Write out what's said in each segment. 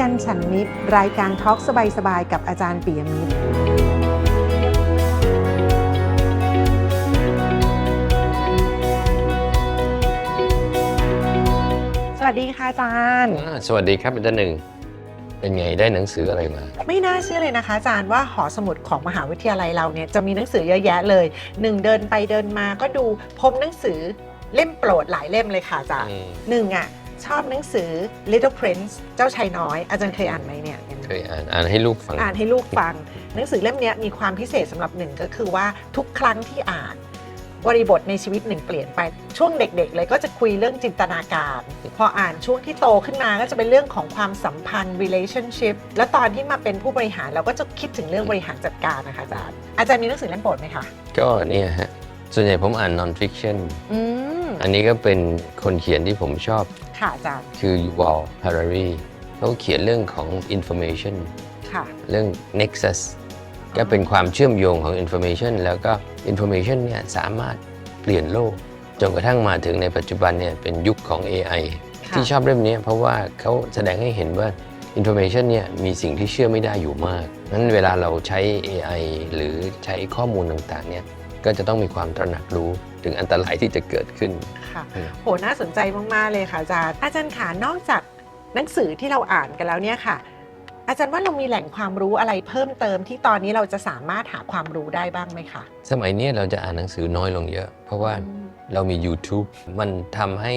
กันฉันมิตร รายการทอล์กสบายๆกับอาจารย์ปิยมิตร สวัสดีค่ะอาจารย์ อ่าสวัสดีครับอาจารย์หนึ่ง เป็นไงได้หนังสืออะไรมา ไม่น่าเชื่อเลยนะคะ อาจารย์ว่าหอสมุดของมหาวิทยาลัยเราเนี่ยจะมีหนังสือเยอะแยะเลยหนึ่งเดินไปเดินมาก็ดูพบหนังสือเล่มโปรดหลายเล่มเลยค่ะอาจารย์อืมหนึ่งอะ ชอบหนังสือ Little Prince เจ้าชายน้อย อาจารย์เคยอ่านไหมเนี่ย เคยอ่านอ่านให้ลูกฟัง อ่านให้ลูกฟัง หนังสือเล่มเนี้ยมีความพิเศษสำหรับหนึ่งก็คือว่าทุกครั้งที่อ่านบริบทในชีวิตหนึ่งเปลี่ยนไปช่วงเด็กๆ เลยก็จะคุยเรื่องจินตนาการ พออ่านช่วงที่โตขึ้นมาก็จะเป็นเรื่องของความสัมพันธ์ relationship แล้วตอนที่มาเป็นผู้บริหารเราก็จะคิดถึงเรื่องบริหารจัดการนะคะอาจารย์อาจารย์มีหนังสือเล่มโปรดไหมคะ ก็เนี่ยฮะ ส่วนใหญ่ผมอ่าน non fiction อืมอันนี้ก็เป็นคนเขียนที่ผมชอบ ค่ะอาจารย์ คือ Yuval Harari เขาเขียนเรื่องของ information ค่ะ เรื่อง nexus ก็เป็นความเชื่อมโยงของ information แล้วก็ information เนี่ยสามารถเปลี่ยนโลก จนกระทั่งมาถึงในปัจจุบันเนี่ยเป็นยุคของ AI ค่ะ ที่ชอบเล่มนี้เพราะว่าเขาแสดงให้เห็นว่า information เนี่ยมีสิ่งที่เชื่อไม่ได้อยู่มากนั้นเวลาเราใช้ AI หรือใช้ข้อมูลต่างๆเนี่ยก็จะต้องมีความตระหนักรู้ ถึงอันตรายที่จะเกิดขึ้น ค่ะอืมโหน่าสนใจมากๆเลยค่ะอาจารย์ อาจารย์ขานอกจากหนังสือที่เราอ่านกันแล้วเนี่ยค่ะ อาจารย์ว่าเรามีแหล่งความรู้อะไรเพิ่มเติมที่ตอนนี้เราจะสามารถหาความรู้ได้บ้างไหมคะสมัยนี้เราจะอ่านหนังสือน้อยลงเยอะ เพราะว่าเรามี YouTube มันทำให้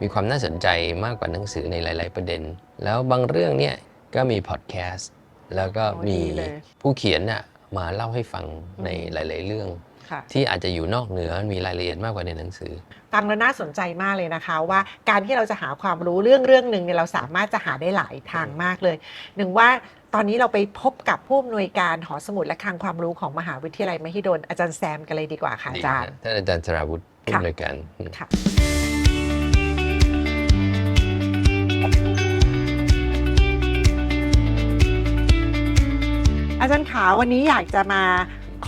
มีความน่าสนใจมากกว่าหนังสือในหลาย ๆ ประเด็น แล้วบางเรื่องเนี่ยก็มีพอดแคสต์แล้วก็โอ้มีดีเลยผู้เขียนน่ะมาเล่าให้ฟังในหลาย ๆ เรื่องค่ะ ที่อาจจะอยู่นอกเหนือมีรายละเอียดมากกว่าในหนังสือฟังแล้วน่าสนใจมากเลยนะคะว่าการที่เราจะหาความรู้เรื่องเรื่องหนึ่งเนี่ยเราสามารถจะหาได้หลายทางมากเลยหนึ่งว่าตอนนี้เราไปพบกับผู้อำนวยการหอสมุดและคลังความรู้ของมหาวิทยาลัยมหิดลอาจารย์แซมกันเลยดีกว่าค่ะอาจารย์ท่านอาจารย์สราวุฒิผู้ค่ะอำนวยการค่ะอาจารย์ขาวันนี้อยากจะมา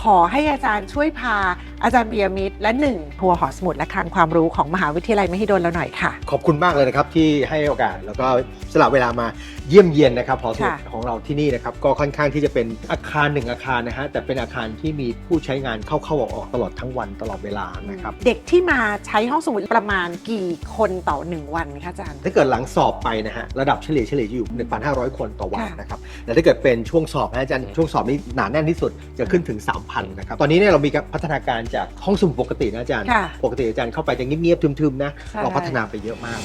ขอให้อาจารย์ช่วยพา อาจารย์เบียร์มิตรและหนึ่งทัวร์หอสมุดและคลังความรู้ของมหาวิทยาลัยมหิดลเราหน่อยค่ะ ขอบคุณมากเลยนะครับที่ให้โอกาสแล้วก็สละเวลามาเยี่ยมเยียนนะครับหอสมุดค่ะของเราที่นี่นะครับก็ค่อนข้างที่จะเป็นอาคารหนึ่งอาคารนะฮะแต่เป็นอาคารที่มีผู้ใช้งานเข้าๆออกๆตลอดทั้งวันตลอดเวลานะครับเด็กที่มาใช้ห้องสมุดประมาณกี่คนต่อหนึ่งวันคะอาจารย์ถ้าเกิดหลังสอบไปนะฮะระดับเฉลี่ยเฉลี่ยจะอยู่ 1,500 คนต่อวันค่ะนะครับแต่ถ้าเกิดเป็นช่วงสอบนะอาจารย์ช่วงสอบนี่หนาแน่นที่สุดจะขึ้นถึง 3,000นะครับตอนนี้เนี่ยเรามีการพัฒนาการจากห้องสมุดปกตินะอาจารย์ ค่ะปกติอาจารย์เข้าไปจะเงียบๆทึมๆนะ ใช่ เราพัฒนาไปเยอะมาก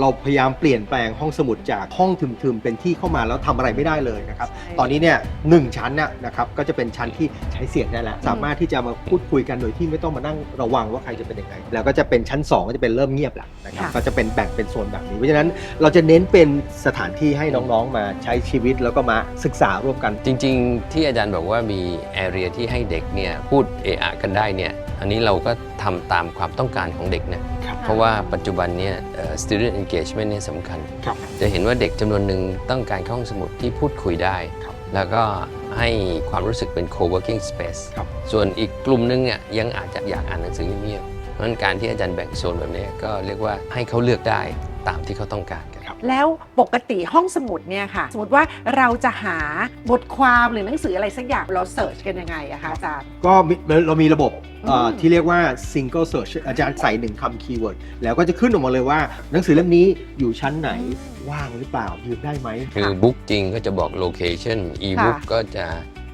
เราพยายามเปลี่ยนแปลงห้องสมุดจากห้องทึมๆเป็นที่เข้ามาแล้วทำอะไรไม่ได้เลยนะครับ ใช่ ตอนนี้เนี่ยหนึ่งชั้นน่ะนะครับก็จะเป็นชั้นที่ใช้เสียงได้แล้ว สามารถที่จะมาพูดคุยกันโดยที่ไม่ต้องมานั่งระวังว่าใครจะเป็นยังไงแล้วก็จะเป็นชั้น 2 ก็จะเป็นเริ่มเงียบแล้วนะครับค่ะ ก็จะเป็นแบ่งเป็นโซนแบบนี้เพราะฉะนั้นเราจะเน้นเป็นสถานที่ให้น้องๆมาใช้ชีวิตแล้วก็มาศึกษาร่วมกัน จริงๆ ที่อาจารย์บอกว่ามีแอเรียที่ให้เด็กเนี่ยพูดเอะอะกันได้เนี่ยอันนี้เราก็ทำตามความต้องการของเด็กนะเพราะว่าปัจจุบันเนี่ยเอ่อ student engagement เนี่ยสำคัญ ครับ จะเห็นว่าเด็กจำนวนหนึ่งต้องการเข้าห้องสมุดที่พูดคุยได้ ครับแล้วก็ให้ความรู้สึกเป็น co-working space ครับ ส่วนอีกกลุ่มหนึงเนี่ยยังอาจจะอยากอ่านหนังสือเงียบๆเพราะฉะนั้นการที่อาจารย์แบ่งโซนแบบนี้ก็เรียกว่าให้เขาเลือกได้ตามที่เขาต้องการกันแล้วปกติห้องสมุดเนี่ยค่ะ สมมติว่าเราจะหาบทความหรือหนังสืออะไรสักอย่างเราเสิร์ชกันยังไงอะคะอาจารย์ ก็มีเรามีระบบ เอ่ออมที่เรียกว่า single search อาจารย์ใส่หนึ่งคำคีย์เวิร์ดแล้วก็จะขึ้นออกมาเลยว่า หนังสือเล่มนี้อยู่ชั้นไหนว่างหรือเปล่ายืมได้ไหมคือบุ๊กจริงก็จะบอก location e-book ค่ะก็จะ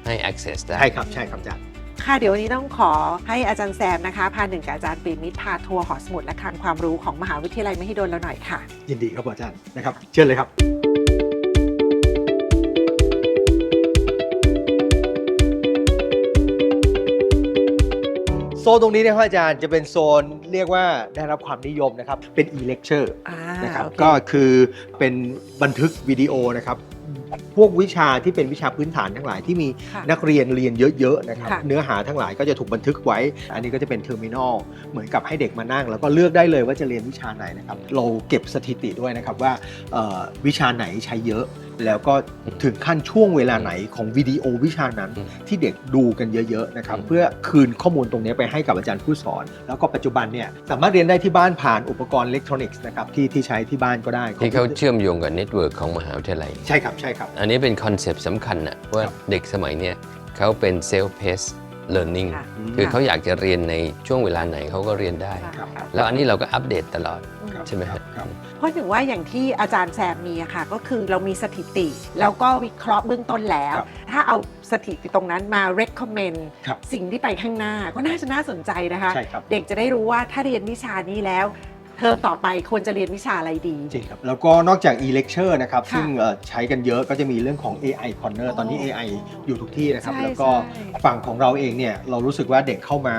ให้ access ได้ ใช่ครับใช่ครับอาจารย์ ค่ะเดี๋ยววันนี้ต้องขอให้อาจารย์แซมนะคะพาหนึ่งกับอาจารย์ปีมิตรพาทัวร์หอสมุดและคลังความรู้ของมหาวิทยาลัยมหิดลเราหน่อยค่ะ ยินดีครับอาจารย์นะครับ เชิญเลยครับ โซนตรงนี้นะครับอาจารย์จะเป็นโซนเรียกว่าได้รับความนิยมนะครับ เป็น e-lecture อ่านะครับ โอเคก็คือเป็นบันทึกวิดีโอนะครับพวกวิชาที่เป็นวิชาพื้นฐานทั้งหลายที่มีค่ะนักเรียนเรียนเยอะๆนะครับค่ะ เนื้อหาทั้งหลายก็จะถูกบันทึกไว้ อันนี้ก็จะเป็นเทอร์มินอลเหมือนกับให้เด็กมานั่ง แล้วก็เลือกได้เลยว่าจะเรียนวิชาไหนนะครับเราเก็บสถิติด้วยนะครับว่าเอ่อวิชาไหนใช้เยอะ แล้วก็ถึงขั้นช่วงเวลาไหนของวิดีโอวิชานั้นอืมที่เด็กดูกันเยอะๆนะครับอืม เพื่อคืนข้อมูลตรงนี้ไปให้กับอาจารย์ผู้สอน แล้วก็ปัจจุบันเนี่ยสามารถเรียนได้ที่บ้านผ่านอุปกรณ์อิเล็กทรอนิกส์นะครับที่ที่ใช้ที่บ้านก็ได้ที่เขาเชื่อมโยงกับเน็ตเวิร์กของมหาวิทยาลัย ใช่ครับใช่ครับอันนี้เป็นคอนเซปต์สำคัญนะว่าครับเด็กสมัยเนี้ยเขาเป็นเซลฟ์เพสเลิร์นนิ่งค่ะคือเขาอยากจะเรียนในช่วงเวลาไหนเขาก็เรียนได้ ครับแล้วอันนี้เราก็อัปเดตตลอดครับใช่ไหมฮะ ครับ เพราะถึงว่าอย่างที่อาจารย์แซมมีอะค่ะ ก็คือเรามีสถิติ แล้วก็วิเคราะห์เบื้องต้นแล้ว ครับถ้าเอาสถิติตรงนั้นมา recommend ครับ สิ่งที่ไปข้างหน้าก็น่าจะน่าสนใจนะคะ ใช่ครับ เด็กจะได้รู้ว่าถ้าเรียนวิชานี้แล้ว เทอมต่อไปควรจะเรียนวิชาอะไรดี จริงครับ แล้วก็นอกจาก e-lecture นะครับ ค่ะซึ่งเอ่อใช้กันเยอะก็จะมีเรื่องของ AI corner อ๋อตอนนี้ AI อยู่ทุกที่นะครับ ใช่แล้วก็ใช่ฝั่งของเราเองเนี่ย เรารู้สึกว่าเด็กเข้ามา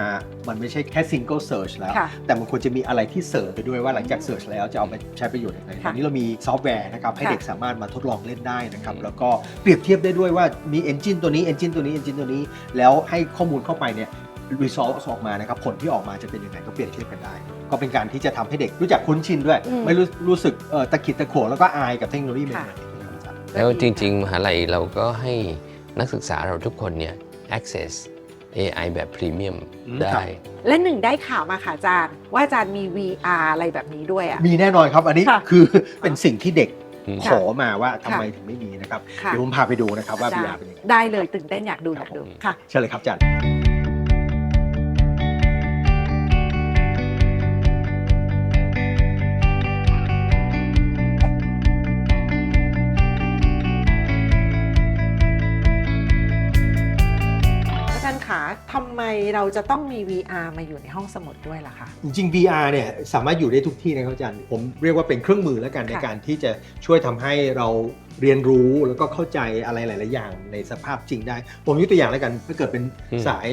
มันไม่ใช่แค่ single search แล้ว ค่ะแต่มันควรจะมีอะไรที่เสริมไปด้วยว่าหลังจาก search แล้วจะเอาไปใช้ประโยชน์ยังไงค่ะตอนนี้เรามีซอฟต์แวร์นะครับให้ค่ะ เด็กสามารถมาทดลองเล่นได้นะครับ แล้วก็เปรียบเทียบได้ด้วยว่ามี engine ตัวนี้ engine ตัวนี้ engine ตัวนี้ แล้วให้ข้อมูลเข้าไปเนี่ย result ออกมานะครับ ผลที่ออกมาจะเป็นยังไงก็เปรียบเทียบกันได้ ก็เป็นการที่จะทำให้เด็กรู้จักคุ้นชินด้วยอืมไม่รู้รู้สึกเอ่อตะขิดตะขวงแล้วก็อายกับเทคโนโลยีใหม่ค่ะๆนะครับอาจารย์แล้วจริง ๆ มหาลัยเราก็ให้นักศึกษาเราทุกคนเนี่ย access AI แบบพรีเมียมอืมได้ครับและหนึ่งได้ข่าวมาค่ะอาจารย์ ว่าอาจารย์มี VR อะไรแบบนี้ด้วยอะมีแน่นอนครับ อันนี้ค่ะคือเป็นสิ่งที่เด็กอืมขอมาว่าทำไมถึงไม่มีนะครับค่ะเดี๋ยวผมพาไปดูนะครับว่าอาจาร VR ย์เป็นยังไงได้เลยตื่นเต้นอยากดูอยากดูครับผมค่ะเชิญเลยครับอาจารย์ เราจะต้องมี VR มาอยู่ในห้องสมุดด้วยล่ะคะ จริงๆ VR เนี่ยสามารถอยู่ได้ทุกที่นะครับอาจารย์ ผมเรียกว่าเป็นเครื่องมือแล้วกันค่ะในการที่จะช่วยทำให้เราเรียนรู้แล้วก็เข้าใจอะไรหลาย ๆ อย่างในสภาพจริงได้ ผมยกตัวอย่างแล้วกันถ้าเกิดเป็นอืมสาย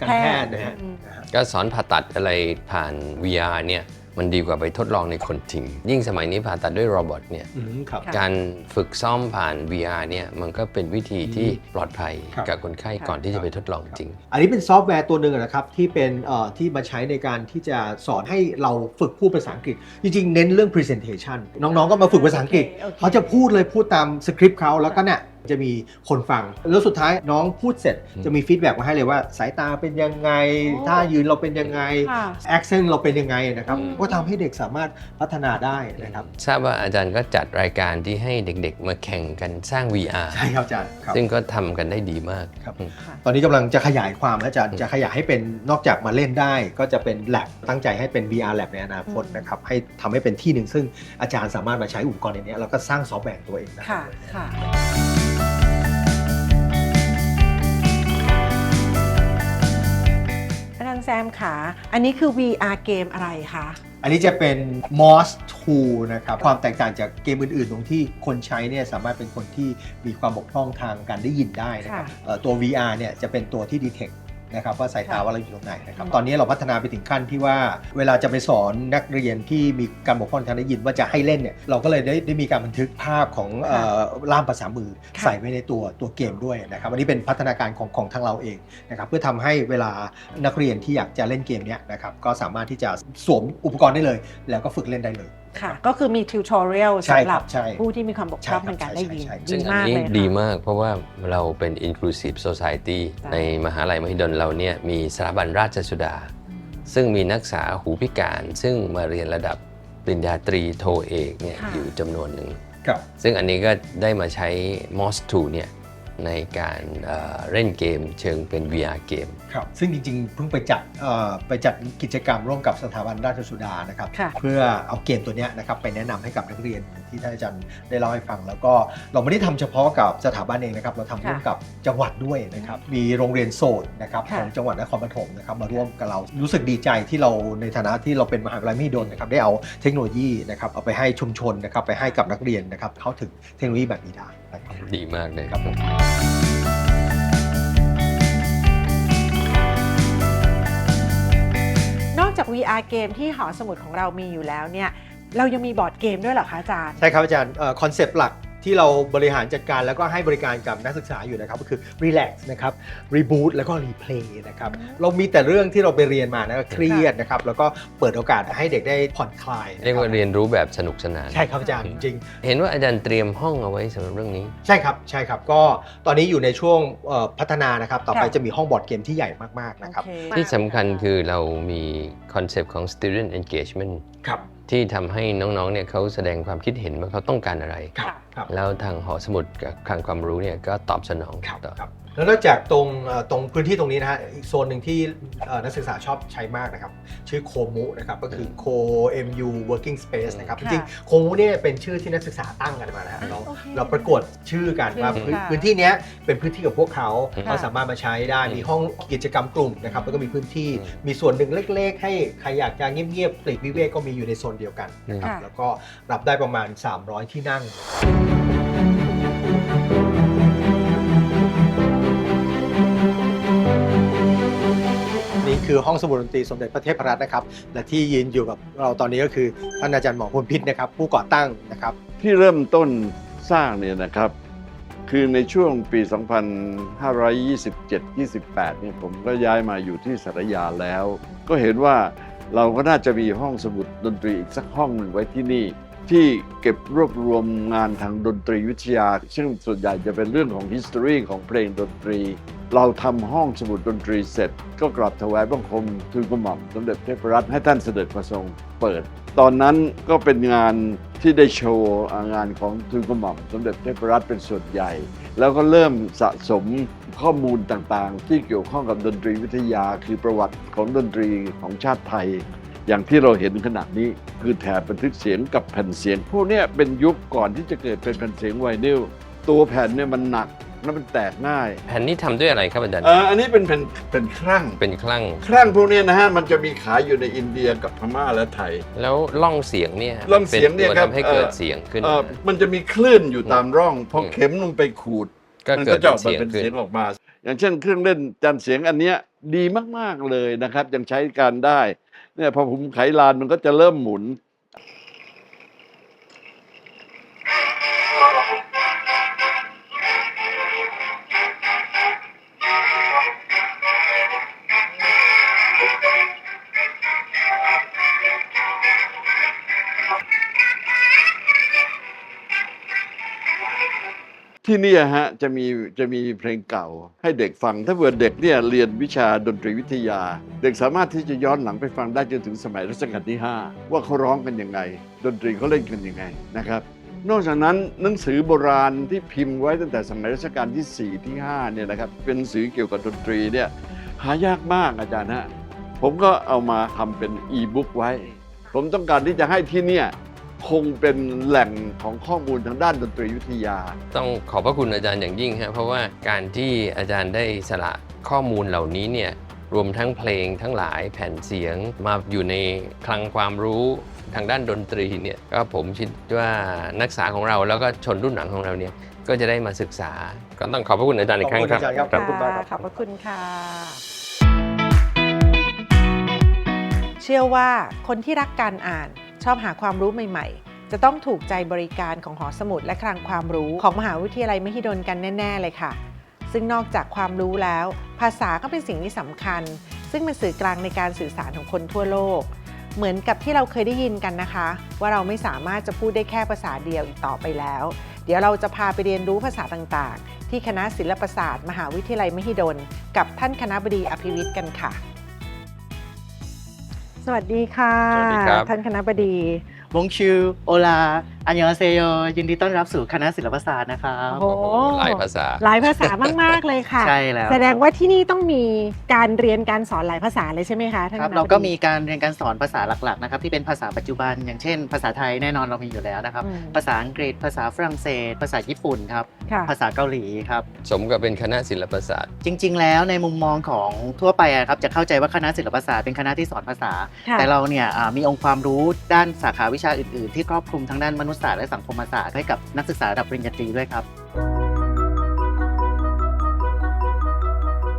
การแพทย์นะฮะอืมนะฮะก็สอนผ่าตัดอะไรผ่าน VR เนี่ย มันดีกว่าไปทดลองในคนจริง ยิ่งสมัยนี้ผ่าตัดด้วยโรบอทเนี่ยอืมครับค่ะการฝึกซ่อมผ่าน VR เนี่ยมันก็เป็นวิธีที่ปลอดภัยครับ กับคนไข้ก่อนที่จะไปทดลองจริง อันนี้เป็นซอฟต์แวร์ตัวหนึ่งนะครับที่เป็นเอ่อที่มาใช้ในการที่จะสอนให้เราฝึกพูดภาษาอังกฤษ จริงๆ เน้นเรื่อง presentation น้องๆ ก็มาฝึกภาษาอังกฤษ โอเคเขาจะพูดเลยพูดตามสคริปต์เขาแล้วก็เนี่ย จะมีคนฟัง แล้วสุดท้ายน้องพูดเสร็จอืมจะมีฟีดแบ็กมาให้เลยว่า สายตาเป็นยังไงโอ้ท่ายืนเราเป็นยังไงค่ะแอคเซนต์เราเป็นยังไงนะครับอืมก็ทำให้เด็กสามารถพัฒนาได้นะครับทราบว่าอาจารย์ก็จัดรายการที่ให้เด็กๆ มาแข่งกันสร้าง VR ใช่ครับอาจารย์ครับ ซึ่งก็ทำกันได้ดีมากครับอืมค่ะตอนนี้กำลังจะขยายความและจะจะขยายให้เป็นนอกจากมาเล่นได้ ก็จะเป็น lab ตั้งใจให้เป็น VR lab ในอนาคตอืมนะครับ ให้ทำให้เป็นที่หนึ่งซึ่งอาจารย์สามารถมาใช้อุปกรณ์ในนี้แล้วก็สร้างซอฟต์แวร์ตัวเองได้ ค่ะค่ะ แซมขาอันนี้คือ VR เกมอะไรคะ อันนี้จะเป็น MOS 2นะครับ ความแตกต่างจากเกมอื่น ๆ ตรงที่คนใช้เนี่ยสามารถเป็นคนที่มีความบกพร่องทางการได้ยินได้นะครับค่ะ เอ่อตัว VR เนี่ยจะเป็นตัวที่ detect นะครับว่าสายตาค่ะว่าเราอยู่ตรงไหนนะครับอืมตอนนี้เราพัฒนาไปถึงขั้นที่ว่าเวลาจะไปสอนนักเรียนที่มีการบกพร่องทางได้ยินว่าจะให้เล่นเนี่ยเราก็เลยได้ได้มีการบันทึกภาพของเอ่อล่ามภาษามือค่ะใส่ไว้ในตัวตัวเกมด้วยนะครับอันนี้เป็นพัฒนาการของของทางเราเองนะครับเพื่อทำให้เวลานักเรียนที่อยากจะเล่นเกมเนี้ยนะครับก็สามารถที่จะสวมอุปกรณ์ได้เลย แล้วก็ฝึกเล่นได้เลย ค่ะ ก็คือมีทิวทอเรียลใช่สำหครัรับบใช่ผู้ที่มีความบกพร่องใช่ครับทางการได้ยินใช่ใช่ดีซึ่งอันมากนี้เลยค่ะดีมากเพราะว่าเราเป็น inclusive society ใช่ในมหาลัยมหิดลเราเนี่ยมีสถาบันราชสุดา ซึ่งมีนักศึกษาหูพิการ ซึ่งมาเรียนระดับปริญญาตรีโทเอกเนี่ยค่ะ อยู่จำนวนหนึ่ง ครับ ซึ่งอันนี้ก็ได้มาใช้ MOS 2 เนี่ย ในการเอ่อเล่นเกมเชิงเป็น VR เกมครับซึ่งจริงๆเพิ่งไปจัดเอ่อไปจัดกิจกรรมร่วมกับสถาบันราชสุดานะครับค่ะเพื่อเอาเกมตัวเนี้ยนะครับไปแนะนำให้กับนักเรียนที่ท่านอาจารย์ได้เล่าให้ฟัง แล้วก็เราไม่ได้ทำเฉพาะกับสถาบันเองนะครับ เราทำร่วมกับจังหวัดด้วยนะครับ มีโรงเรียนโสดนะครับค่ะของจังหวัดนครปฐมนะครับมาร่วมกับเรารู้สึกดีใจที่เราในฐานะที่เราเป็นมหาวิทยาลัยมหิดลนะครับได้เอาเทคโนโลยีนะครับเอาไปให้ชุมชนนะครับไปให้กับนักเรียนนะครับเข้าถึงเทคโนโลยีแบบนี้ได้ นะครับดีมากเลยครับผมนอกจาก VR เกมที่หอสมุดของเรามีอยู่แล้วเนี่ยเรายังมีบอร์ดเกมด้วยเหรอคะอาจารย์ ใช่ครับอาจารย์คอนเซปต์หลัก ที่เราบริหารจัดการแล้วก็ให้บริการกับนักศึกษาอยู่นะครับ ก็คือ relax นะครับ reboot แล้วก็ replay นะครับ เรามีแต่เรื่องที่เราไปเรียนมานะก็เครียดนะครับ แล้วก็เปิดโอกาสให้เด็กได้ผ่อนคลายนะคบเรียกว่าเรียนรู้แบบสนุกสนาน ใช่ครับอาจารย์จริง เห็นว่าอาจารย์เตรียมห้องเอาไว้สำหรับเรื่องนี้ ใช่ครับใช่ครับก็ตอนนี้อยู่ในช่วงเอ่อพัฒนานะครับ ต่อไปค่ะ จะมีห้องบอร์ดเกมที่ใหญ่มากๆนะครับโอเคที่สำคัญคือเรามีคอนเซปต์ของ student engagement ครับ ที่ทำให้น้องๆเนี่ยเขาแสดงความคิดเห็นว่าเขาต้องการอะไรครับ ครับแล้วทางหอสมุดกับคลังความรู้เนี่ยก็ตอบสนองครับต่อ ครับแล้วนอกจากตรงเอ่อตรงพื้นที่ตรงนี้นะฮะอีกโซนหนึ่งที่เอ่อนักศึกษาชอบใช้มากนะครับ ชื่อโคมุนะครับก็คือ Co MU Working Space นะครับจค่ะริงๆโคมุเนี่ยเป็นชื่อที่นักศึกษาตั้งกันมานะฮะเราโอเคเราประกวดชื่อกันว่าค่ะพื้นพื้นที่เนี้ยเป็นพื้นที่ของพวกเขาค่ะ เขาสามารถมาใช้ได้มีห้องกิจกรรมกลุ่มนะครับแล้วก็มีพื้นที่อืม มีส่วนหนึ่งเล็ก ๆ ให้ใครอยากจะเงียบๆปลีกวิเวกก็มีอยู่ในโซนเดียวกันนะครับค่ะ แล้วก็รับได้ประมาณ 300 ที่นั่งนี่ คือห้องสมุดดนตรีสมเด็จพระเทพรัตน์นะครับ และที่ยืนอยู่กับเราตอนนี้ก็คือท่านอาจารย์หมอพลพิษนะครับ ผู้ก่อตั้งนะครับ ที่เริ่มต้นสร้างเนี่ยนะครับ คือในช่วงปี 2527-28เนี่ยผมก็ย้ายมาอยู่ที่สารยาแล้ว ก็เห็นว่าเราก็น่าจะมีห้องสมุดดนตรีอีกสักห้องหนึ่งไว้ที่นี่ ที่เก็บรวบรวมงานทางดนตรีวิทยา ซึ่งส่วนใหญ่จะเป็นเรื่องของ history ของเพลงดนตรี เราทำห้องสมุดดนตรีเสร็จ ก็กราบถวายบังคมทูลกระหม่อมสมเด็จเทพรัตน์ให้ท่านเสด็จมาทรงเปิด ตอนนั้นก็เป็นงานที่ได้โชว์งานของทูลกระหม่อมสมเด็จเทพรัตน์เป็นส่วนใหญ่ แล้วก็เริ่มสะสมข้อมูลต่างๆ ที่เกี่ยวข้องกับดนตรีวิทยา คือประวัติของดนตรีของชาติไทย อย่างที่เราเห็นขณะนี้คือแถบบันทึกเสียงกับแผ่นเสียง พวกนี้เป็นยุคก่อนที่จะเกิดเป็นแผ่นเสียงไวนิลตัวแผ่นเนี่ยมันหนัก และมันแตกง่ายแผ่นนี้ทำด้วยอะไรครับอาจารย์เอออันนี้เป็นแผ่นเป็นครั่งเป็นคลั่ง ครั่งพวกเนี้ยนะฮะมันจะมีขายอยู่ในอินเดียกับพม่าและไทย แล้วล่องเสียงเนี่ยล่องเสียงเนี่ยป็ครับตัวทำให้เกิดเอ่อ เสียงขึ้น เออมันจะมีคลื่นอยู่ตามร่องพออืมเข็มลงไปขูด ก็มันเกิก็ดจะเป็อนอกมาเสียงเป็นขึ้น เสียงออกมา อย่างเช่นเครื่องเล่นจานเสียงอันเนี้ยดีมาก ๆ เลยนะครับ ยังใช้การได้เนี่ยพอผมไขลานมันก็จะเริ่มหมุน ที่นี่ฮะจะมีจะมีเพลงเก่าให้เด็กฟัง ถ้าเกิดเด็กเนี่ยเรียนวิชาดนตรีวิทยา เด็กสามารถที่จะย้อนหลังไปฟังได้จนถึงสมัยรัชกาลที่ 5 ว่าเขาร้องกันยังไง ดนตรีเขาเล่นกันยังไงนะครับ นอกจากนั้นหนังสือโบราณที่พิมพ์ไว้ตั้งแต่สมัยรัชกาลที่ 4 ที่5เนี่ยนะครับเป็นหนังสือเกี่ยวกับดนตรีเนี่ยหายากมากอาจารย์ฮะผมก็เอามาทำเป็นอีบุ๊กไว้ ผมต้องการที่จะให้ที่เนี่ย คงเป็นแหล่งของข้อมูลทางด้านดนตรีวิทยา ต้องขอบพระคุณอาจารย์อย่างยิ่งฮะเพราะว่าการที่อาจารย์ได้สละข้อมูลเหล่านี้เนี่ยรวมทั้งเพลงทั้งหลายแผ่นเสียงมาอยู่ในคลังความรู้ทางด้านดนตรีเนี่ยก็ผมคิดว่านักศึกษาของเราแล้วก็ชนรุ่นหลังของเราเนี่ยก็จะได้มาศึกษา ก็ต้องขอบพระคุณอาจารย์อีกครั้งครับ ขอบคุณอาจารย์ครับขณมากครับขอบพระคุณค่ะ เชื่อว่าคนที่รักการอ่าน ชอบหาความรู้ใหม่ๆ จะต้องถูกใจบริการของหอสมุดและคลังความรู้ของมหาวิทยาลัยมหิดลกันแน่ ๆ เลยค่ะ ซึ่งนอกจากความรู้แล้ว ภาษาก็เป็นสิ่งที่สำคัญ ซึ่งเป็นสื่อกลางในการสื่อสารของคนทั่วโลก เหมือนกับที่เราเคยได้ยินกันนะคะ ว่าเราไม่สามารถจะพูดได้แค่ภาษาเดียวอีกต่อไปแล้ว เดี๋ยวเราจะพาไปเรียนรู้ภาษาต่างๆ ที่คณะศิลปศาสตร์ มหาวิทยาลัยมหิดล กับท่านคณะบดีอภิวิทย์กันค่ะ สวัสดีค่ะ สวัสดีครับ ท่านคณะบดีบงชูโอลา อันยองอาเซโยยินดีต้อนรับสู่คณะศิลปศาสตร์นะครับโอ้โหหลายภาษา หลายภาษามาก ๆ เลยค่ะ ใช่แล้ว แสดงว่าที่นี่ต้องมีการเรียนการสอนหลายภาษาเลยใช่ไหมคะท่านครับคณะบดีเราก็มีการเรียนการสอนภาษาหลักๆนะครับที่เป็นภาษาปัจจุบัน อย่างเช่น ภาษาไทยแน่นอนเรามีอยู่แล้วนะครับอืมภาษาอังกฤษ ภาษาฝรั่งเศส ภาษาญี่ปุ่นครับค่ะภาษาเกาหลีครับสมกับเป็นคณะศิลปศาสตร์ จริง ๆ แล้วในมุมมองของทั่วไปอะครับจะเข้าใจว่าคณะศิลปศาสตร์เป็นคณะที่สอนภาษาค่ะแต่เราเนี่ยอ่ามีองค์ความรู้ด้านสาขาวิชาอื่น ๆ ที่ครอบคลุมทั้งด้านมนุษศาสตร์และสังคมศาสตร์ให้กับนักศึกษาระดับปริญญาตรีด้วยครับ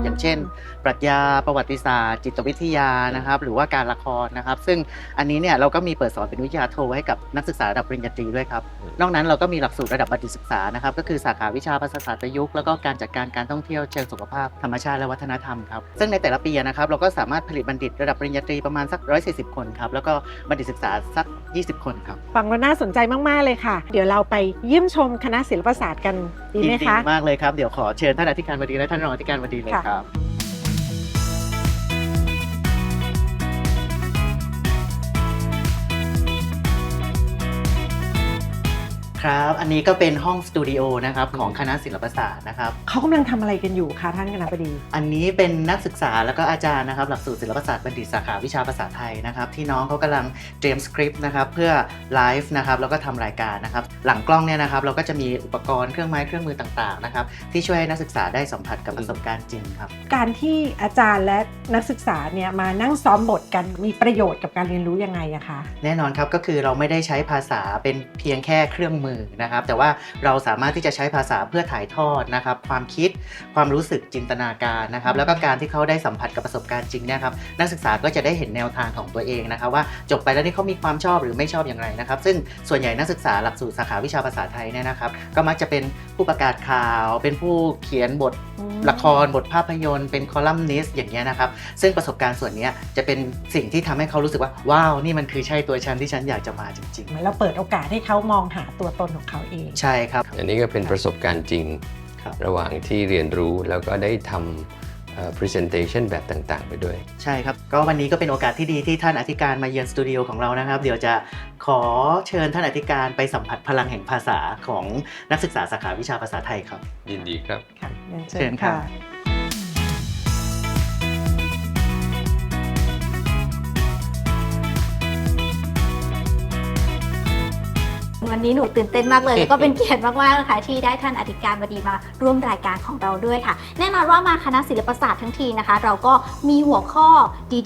อย่างอย่างเช่น ปรัชญาประวัติศาสตร์ จิตวิทยานะครับ หรือว่าการละครนะครับ ซึ่งอันนี้เนี่ยเราก็มีเปิดสอนเป็นวิทยาโทให้กับนักศึกษาระดับปริญญาตรีด้วยครับ นอกนั้นเราก็มีหลักสูตรระดับบัณฑิตศึกษานะครับ ก็คือสาขาวิชาภาษาศาสตร์ประยุกต์แล้วก็การจัดการการท่องเที่ยวเชิงสุขภาพธรรมชาติและวัฒนธรรมครับซึ่งในแต่ละปีนะครับเราก็สามารถผลิตบัณฑิตระดับปริญญาตรีประมาณสัก 140 คนครับแล้วก็บัณฑิตศึกษาสัก 20 คนครับฟังแล้วน่าสนใจมาก ๆ เลยค่ะ เดี๋ยวเราไปเยี่ยมชมคณะศิลปศาสตร์กันดีไหมยินคะมากเลยครับเดี๋ยวขอเชิญท่านอธิการบดีและท่านรองอธิการบดีเลยค่ะครับ пока. ครับ อันนี้ก็เป็นห้องสตูดิโอนะครับของคณะศิลปศาสตร์นะครับ เขากำลังทำอะไรกันอยู่คะท่านคณะบดี อันนี้เป็นนักศึกษาแล้วก็อาจารย์นะครับหลักสูตรศิลปศาสตร์บัณฑิตสาขาวิชาภาษาไทยนะครับที่น้องเขากำลังเตรียมสคริปต์นะครับเพื่อไลฟ์นะครับแล้วก็ทำรายการนะครับหลังกล้องเนี่ยนะครับเราก็จะมีอุปกรณ์เครื่องไม้เครื่องมือต่างๆนะครับที่ช่วยให้นักศึกษาได้สัมผัสกับประสบการณ์จริงครับ การที่อาจารย์และนักศึกษาเนี่ยมานั่งซ้อมบทกันมีประโยชน์กับการเรียนรู้ยังไงอะคะ แน่นอนครับก็คือเราไม่ได้ใช้ภาษาเป็นเพียงแค่เครื่องมือนะครับ แต่ว่าเราสามารถที่จะใช้ภาษาเพื่อถ่ายทอดนะครับ ความคิดความรู้สึกจินตนาการนะครับ แล้วก็การที่เขาได้สัมผัสกับประสบการณ์จริงนี่ยครับ นักศึกษาก็จะได้เห็นแนวทางของตัวเองนะครับ ว่าจบไปแล้วนี่เขามีความชอบหรือไม่ชอบอย่างไรนะครับ ซึ่งส่วนใหญ่นักศึกษาหลักสูตรสาขาวิชาภาษาไทยเนี่ยนะครับ ก็มักจะเป็นผู้ประกาศข่าว เป็นผู้เขียนบทละครบทภาพยนตร์เป็นคอลัมนิสต์อย่างเงี้ยนะครับ ซึ่งประสบการณ์ส่วนนี้จะเป็นสิ่งที่ทำให้เขารู้สึกว่าว้าวนี่มันคือใช่ตัวฉันที่ฉันอยากจะมาจริงเหมือนเราเปิดโอกาสให้เขามองหาตัวตนของเขาเองๆใช่ครับ อันนี้ก็เป็นประสบการณ์จริงครับระหว่างที่เรียนรู้แล้วก็ได้ทำเอ่อ presentation แบบต่างๆ ไปด้วย ใช่ครับ ก็วันนี้ก็เป็นโอกาสที่ดีที่ท่านอธิการมาเยือนสตูดิโอของเรานะครับ เดี๋ยวจะขอเชิญท่านอธิการไปสัมผัสพลังแห่งภาษาของนักศึกษาสาขาวิชาภาษาไทยครับ ยินดีครับค่ะเรียนเชิเชิญญครัค่ะ นนี้หนูตื่นเต้นมากเลยแล้วก็เป็นเกียรติมากๆนะคะที่ได้ท่านอธิการบดีมาร่วมรายการของเราด้วยค่ะ แน่นอนว่ามาคณะศิลปศาสตร์ทั้งทีนะคะ เราก็มีหัวข้อ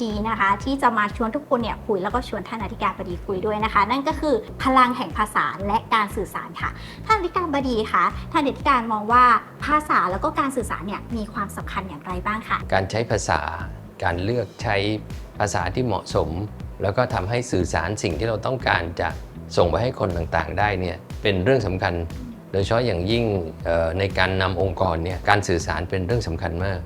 ดีๆนะคะ ที่จะมาชวนทุกคนเนี่ยคุยแล้วก็ชวนท่านอธิการบดีคุยด้วยนะคะ นั่นก็คือพลังแห่งภาษาและการสื่อสารค่ะ ท่านอธิการบดีคะท่านอธิการมองว่าภาษาแล้วก็การสื่อสารเนี่ยมีความสำคัญอย่างไรบ้างคะการใช้ภาษาการเลือกใช้ภาษาที่เหมาะสม แล้วก็ทำให้สื่อสารสิ่งที่เราต้องการจะ ส่งไปให้คนต่างๆ ได้เนี่ยเป็นเรื่องสำคัญ โดยเฉพาะอย่างยิ่งในการนำองค์กรเนี่ยการสื่อสารเป็นเรื่องสำคัญมาก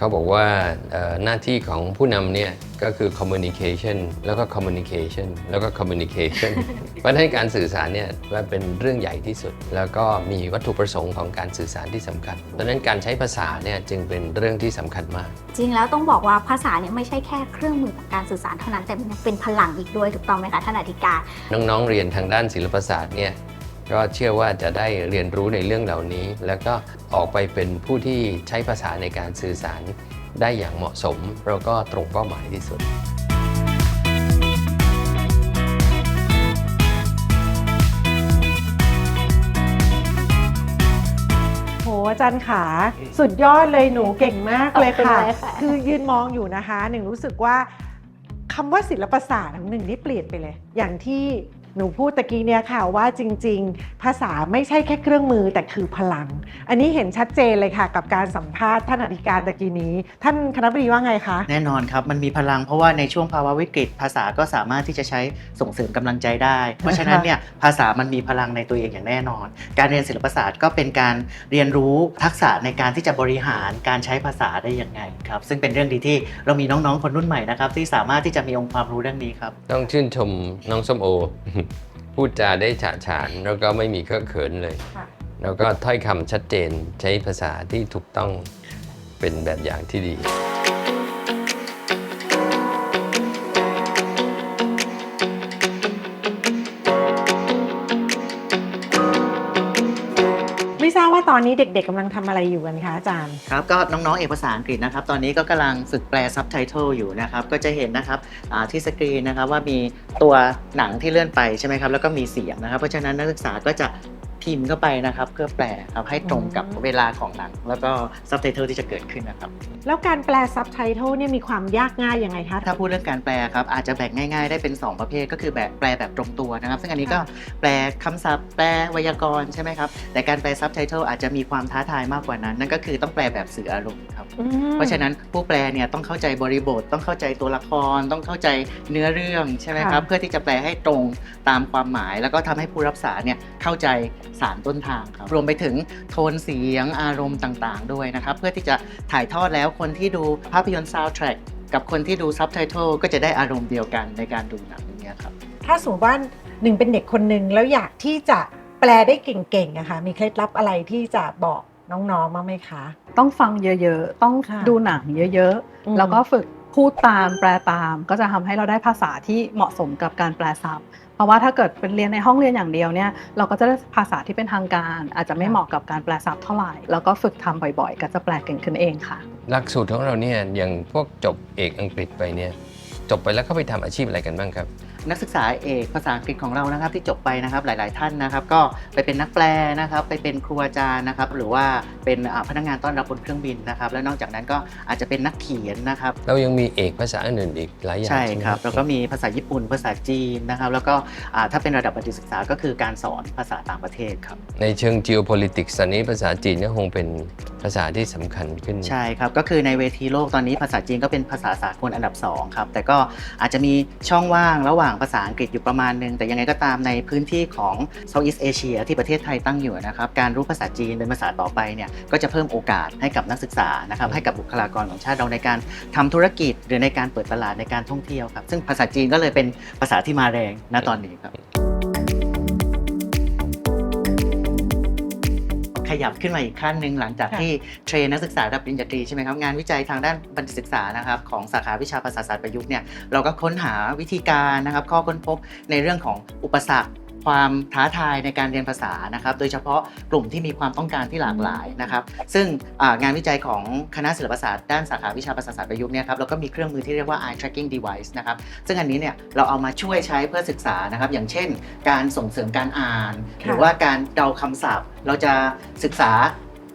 เขาบอกว่าเอ่อหน้าที่ของผู้นำเนี่ยก็คือ communication แล้วก็ communication แล้วก็ communication เพราะฉะนั้นการสื่อสารเนี่ยว่าเป็นเรื่องใหญ่ที่สุด แล้วก็มีวัตถุประสงค์ของการสื่อสารที่สำคัญดังนั้นการใช้ภาษาเนี่ยจึงเป็นเรื่องที่สำคัญมาก จริงแล้วต้องบอกว่าภาษาเนี่ยไม่ใช่แค่เครื่องมือของการสื่อสารเท่านั้นแต่มันยังเป็นพลังอีกด้วยถูกต้องไหมคะท่านอธิการ น้องๆเรียนทางด้านศิลปศาสตร์เนี่ย ก็เชื่อว่าจะได้เรียนรู้ในเรื่องเหล่านี้ แล้วก็ออกไปเป็นผู้ที่ใช้ภาษาในการสื่อสารได้อย่างเหมาะสม แล้วก็ตรงเป้าหมายที่สุดโหอาจารย์ขาสุดยอดเลยหนูเก่งมากเลยค่ะขอบคุณเลยค่ะ คือยืนมองอยู่นะคะ หนึ่งรู้สึกว่าคำว่าศิลปศาสตร์ของหนึ่งนี่เปลี่ยนไปเลย อย่างที่ หนูพูดตะกี้เนี่ยค่ะว่าจริง ๆ ภาษาไม่ใช่แค่เครื่องมือแต่คือพลัง อันนี้เห็นชัดเจนเลยค่ะ กับการสัมภาษณ์ท่านอธิการตะกี้นี้ ท่านคณะบดีว่าไงคะ แน่นอนครับ มันมีพลังเพราะว่าในช่วงภาวะวิกฤต ภาษาก็สามารถที่จะใช้ส่งเสริมกำลังใจได้ เพราะฉะนั้นเนี่ยภาษามันมีพลังในตัวเองอย่างแน่นอน การเรียนศิลปศาสตร์ก็เป็นการเรียนรู้ทักษะในการที่จะบริหารการใช้ภาษาได้ยังไงครับซึ่งเป็นเรื่องดีที่เรามีน้องๆคนรุ่นใหม่นะครับที่สามารถที่จะมีองค์ความรู้เรื่องนี้ครับต้องชื่นชมน้องส้มโอ พูดจาได้ฉะฉานแล้วก็ไม่มีเคอะเขินเลย ค่ะ แล้วก็ถ้อยคำชัดเจนใช้ภาษาที่ถูกต้องเป็นแบบอย่างที่ดี ไม่ทราบว่าตอนนี้เด็กๆกำลังทำอะไรอยู่กันคะอาจารย์ ครับก็น้องๆเอกภาษาอังกฤษนะครับ ตอนนี้ก็กำลังฝึกแปลซับไตเติลอยู่นะครับ ก็จะเห็นนะครับอ่าที่สกรีนนะครับว่ามีตัวหนังที่เลื่อนไปใช่ไหมครับ แล้วก็มีเสียงนะครับ เพราะฉะนั้นนักศึกษาก็จะ พิมพ์เข้าไปนะครับ เพื่อแปลครับให้ตรงกับอืมเวลาของหนัง แล้วก็ซับไตเติลที่จะเกิดขึ้นนะครับ แล้วการแปลซับไตเติลเนี่ยมีความยากง่ายยังไงคะ ถ้าพูดเรื่องการแปลครับอาจจะแบ่งง่ายๆ ได้เป็น 2 ประเภทก็คือแบบแปลแบบตรงตัวนะครับ ซึ่งอันนี้ก็ค่ะแปลคำศัพท์ แปลไวยากรณ์ใช่ไหมครับ แต่การแปลซับไตเติลอาจจะมีความท้าทายมากกว่านั้น นั่นก็คือต้องแปลแบบสื่ออารมณ์ครับอืมเพราะฉะนั้นผู้แปลเนี่ยต้องเข้าใจบริบท ต้องเข้าใจตัวละคร ต้องเข้าใจเนื้อเรื่องใช่ไหมครับค่ะเพื่อที่จะแปลให้ตรงตามความหมาย แล้วก็ทำให้ผู้รับสารเนี่ยเข้าใจ สารต้นทางครับ รวมไปถึงโทนเสียงอารมณ์ต่างๆ ด้วยนะครับ เพื่อที่จะถ่ายทอดแล้วคนที่ดูภาพยนตร์ซาวด์แทร็กกับคนที่ดูซับไตเติลก็จะได้อารมณ์เดียวกันในการดูหนังอย่างเงี้ยครับ ถ้าสมมติว่าหนึ่งเป็นเด็กคนหนึ่งแล้วอยากที่จะแปลได้เก่งๆอะค่ะมีเคล็ดลับอะไรที่จะบอกน้องๆบ้างไหมคะ ต้องฟังเยอะๆ ต้องค่ะดูหนังเยอะอืมๆแล้วก็ฝึกพูดตามแปลตาม ก็จะทำให้เราได้ภาษาที่เหมาะสมกับการแปลซ้ำเพ ราะว่าถ้าเกิดเป็นเรียนในห้องเรียนอย่างเดียวเนี่ยเราก็จะได้ภาษาที่เป็นทางการ อาจจะไม่เหมาะกับการแปลซับเท่าไหร่ แล้วก็ฝึกทำบ่อยๆ ก็จะแปลเก่งขึ้นเองค่ะ หลักสูตรของเราเนี่ยอย่างพวกจบเอกอังกฤษไปเนี่ยจบไปแล้วเขาไปทำอาชีพอะไรกันบ้างครับ นักศึกษาเอกภาษาอังกฤษของเรานะครับที่จบไปนะครับหลาย ๆ ท่านนะครับ ก็ไปเป็นนักแปลนะครับ ไปเป็นครูอาจารย์นะครับ หรือว่าเป็นอ่าพนักงานต้อนรับบนเครื่องบินนะครับ และนอกจากนั้นก็อาจจะเป็นนักเขียนนะครับ เรายังมีเอกภาษาอื่นๆอีกหลายอย่างใช่ใช่ไหมครับแล้วก็มีภาษาญี่ปุ่นภาษาจีนนะครับ แล้วก็อ่าถ้าเป็นระดับบัณฑิตศึกษาก็คือการสอนภาษาต่างประเทศครับในเชิง geopolitics ตอนนี้ภาษาจีนก็คงเป็นภาษาที่สำคัญขึ้นใช่ครับก็คือในเวทีโลกตอนนี้ภาษาจีนก็เป็นภาษาสากลอันดับสองครับแต่ก็อาจจะมีช่องว่างระหว่างภาษาอังกฤษอยู่ประมาณนึงแต่ยังไงก็ตามในพื้นที่ของ Southeast Asia ที่ประเทศไทยตั้งอยู่นะครับการรู้ภาษาจีนเป็นภาษาต่อไปเนี่ยก็จะเพิ่มโอกาสให้กับนักศึกษานะครับให้กับบุคลากรของชาติเราในการทำธุรกิจ หรือในการเปิดตลาดในการท่องเที่ยวครับซึ่งภาษาจีนก็เลยเป็นภาษาที่มาแรงณตอนนี้ครับ ขยับขึ้นมาอีกขั้นหนึ่งหลังจากค่ะที่เทรนนักศึกษาระดับปริญญาตรีใช่ไหมครับงานวิจัยทางด้านบัณฑิตศึกษานะครับของสาขาวิชาภาษาศาสตร์ประยุกต์เนี่ยเราก็ค้นหาวิธีการนะครับข้อค้นพบในเรื่องของอุปสรรค ความท้าทายในการเรียนภาษานะครับ โดยเฉพาะกลุ่มที่มีความต้องการที่หลากหลายนะครับ ซึ่งงานวิจัยของคณะศิลปศาสตร์ด้านสาขาวิชาภาษาศาสตร์ประยุกต์เนี่ยครับเราก็มีเครื่องมือที่เรียกว่า eye tracking device นะครับ ซึ่งอันนี้เนี่ยเราเอามาช่วยใช้เพื่อศึกษานะครับ อย่างเช่น การส่งเสริมการอ่าน หรือว่าการเดาคำศัพท์ เราจะศึกษา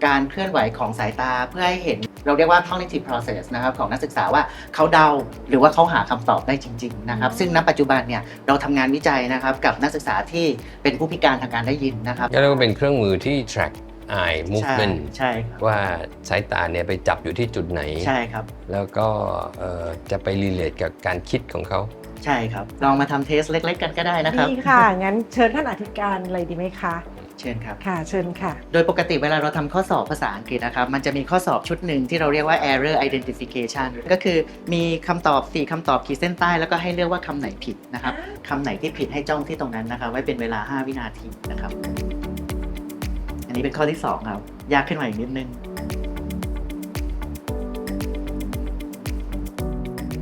การเคลื่อนไหวของสายตาเพื่อให้เห็น เราเรียกว่า cognitive process นะครับของนักศึกษาว่าเขาเดาหรือว่าเขาหาคำตอบได้จริงๆนะครับซึ่งณปัจจุบันเนี่ยเราทำงานวิจัยนะครับกับนักศึกษาที่เป็นผู้พิการทางการได้ยินนะครับก็เรียกว่าเป็นเครื่องมือที่ track eye ใช่ movement ใช่ครับว่าสายตาเนี่ยไปจับอยู่ที่จุดไหน ใช่ครับ แล้วก็เอ่อจะไปรีเลทกับการคิดของเขา ใช่ครับ ลองมาทำเทสเล็ก ๆ กันก็ได้นะครับ ดีค่ะ งั้นเชิญท่านอธิการเลยดีไหมคะ เชิญครับ ค่ะเชิญค่ะ โดยปกติเวลาเราทำข้อสอบภาษาอังกฤษนะครับ มันจะมีข้อสอบชุดหนึ่งที่เราเรียกว่า error identification ก็คือมีคำตอบ 4คำตอบขีดเส้นใต้ แล้วก็ให้เลือกว่าคำไหนผิดนะครับคำไหนที่ผิดให้จ้องที่ตรงนั้นนะครับ ไว้เป็นเวลา 5 วินาทีนะครับ อันนี้เป็นข้อที่ 2 ครับ ยากขึ้นมาอีกนิดนึง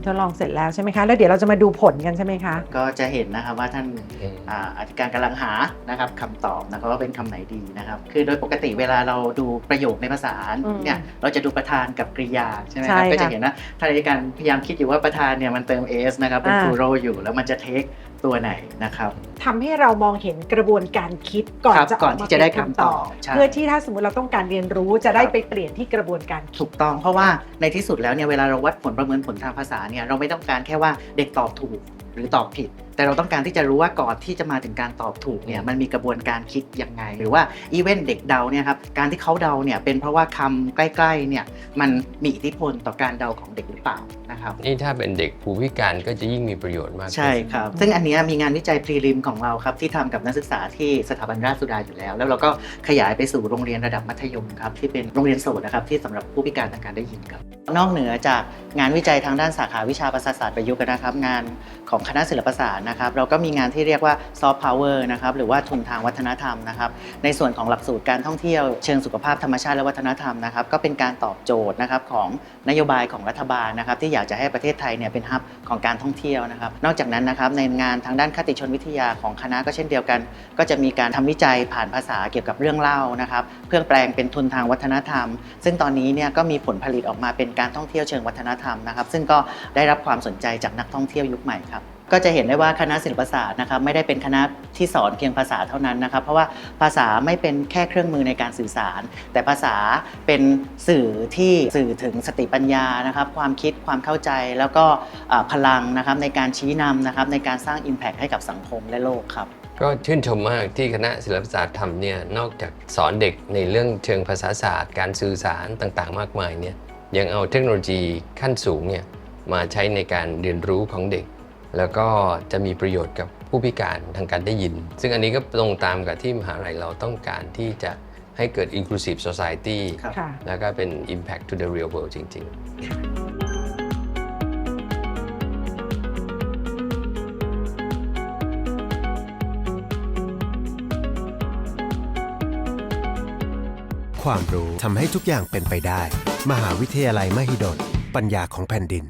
ทดลองเสร็จแล้วใช่ไหมคะ แล้วเดี๋ยวเราจะมาดูผลกันใช่ไหมคะ ก็จะเห็นนะครับว่าท่านอืมอ่าอธิการกำลังหานะครับคำตอบนะครับว่าเป็นคำไหนดีนะครับ คือโดยปกติเวลาเราดูประโยคในภาษาอืมเนี่ยเราจะดูประธานกับกริยาใช่ไหมคใช่รับค่ะก็จะเห็นว่าท่านอธิการพยายามคิดอยู่ว่าประธานเนี่ยมันเติม s นะครับเป็นอ่าฟูโรอยู่แล้วมันจะเทคตัวไหนนะครับทำให้เรามองเห็นกระบวนการคิดก่อนครับจะก่อนกมาที่จะได้เป็นคำตอบใช่เพื่อที่ถ้าสมมติเราต้องการเรียนรู้จะได้ครับไปเปลี่ยนที่กระบวนการคิดถูกต้อง เพราะว่าในที่สุดแล้วเนี่ยเวลาเราวัดผลประเมินผลทางภาษาเนี่ยเราไม่ต้องการแค่ว่าเด็กตอบถูก หรือตอบผิด แต่เราต้องการที่จะรู้ว่าก่อนที่จะมาถึงการตอบถูกเนี่ยมันมีกระบวนการคิดยังไง หรือว่าอีเวนเด็กเดาเนี่ยครับการที่เขาเดาเนี่ยเป็นเพราะว่าคำใกล้ๆเนี่ยมันมีอิทธิพลต่อการเดาของเด็กหรือเปล่านะครับนี่ถ้าเป็นเด็กผู้พิการก็จะยิ่งมีประโยชน์มากขึ้นใช่ครับ ซึ่งอันเนี้ยมีงานวิจัยพรีริมของเราครับที่ทำกับนักศึกษาที่สถาบันราชสุดาอยู่แล้ว แล้วเราก็ขยายไปสู่โรงเรียนระดับมัธยมครับที่เป็นโรงเรียนโสตนะครับที่สำหรับผู้พิการทางการได้ยินครับนอกเหนือจากงานวิจัยทางด้านสาขาวิชาภาษาศาสตร์ประยุกต์นะครับงานของคณะศิลปศาสตร์นะครับเราก็มีงานที่เรียกว่าซอฟต์พาวเวอร์นะครับหรือว่าทุนทางวัฒนธรรมนะครับในส่วนของหลักสูตรการท่องเที่ยวเชิงสุขภาพธรรมชาติและวัฒนธรรมนะครับก็เป็นการตอบโจทย์นะครับของนโยบายของรัฐบาลนะครับที่อยากจะให้ประเทศไทยเนี่ยเป็นฮับของการท่องเที่ยวนะครับนอกจากนั้นนะครับในงานทางด้านคติชนวิทยาของคณะก็เช่นเดียวกัน ก็จะมีการทำวิจัยผ่านภาษาเกี่ยวกับเรื่องเล่านะครับเพื่อแปลงเป็นทุนทางวัฒนธรรม ซึ่งตอนนี้เนี่ยก็มีผลผลิตออกมาเป็นการท่องเที่ยวเชิงวัฒนธรรมนะครับซึ่งก็ได้รับความสนใจจากนักท่องเที่ยวยุคใหม่ครับ ก็จะเห็นได้ว่าคณะศิลปศาสตร์นะครับไม่ได้เป็นคณะที่สอนเพียงภาษาเท่านั้นนะครับ เพราะว่าภาษาไม่เป็นแค่เครื่องมือในการสื่อสาร แต่ภาษาเป็นสื่อที่สื่อถึงสติปัญญานะครับ ความคิดความเข้าใจแล้วก็พลังนะครับในการชี้นำนะครับในการสร้าง Impact ให้กับสังคมและโลกครับก็ชื่นชมมากที่คณะศิลปศาสตร์ทำเนี่ยนอกจากสอนเด็กในเรื่องเชิงภาษาศาสตร์ การสื่อสารต่างๆ มากมายเนี่ยยังเอาเทคโนโลยีขั้นสูงเนี่ยมาใช้ในการเรียนรู้ของเด็ก แล้วก็จะมีประโยชน์กับผู้พิการทางการได้ยิน ซึ่งอันนี้ก็ตรงตามกับที่มหาลัยเราต้องการที่จะให้เกิด inclusive society ครับค่ะแล้วก็เป็น impact to the real world จริง ๆความรู้ทำให้ทุกอย่างเป็นไปได้ มหาวิทยาลัยมหิดล ปัญญาของแผ่นดิน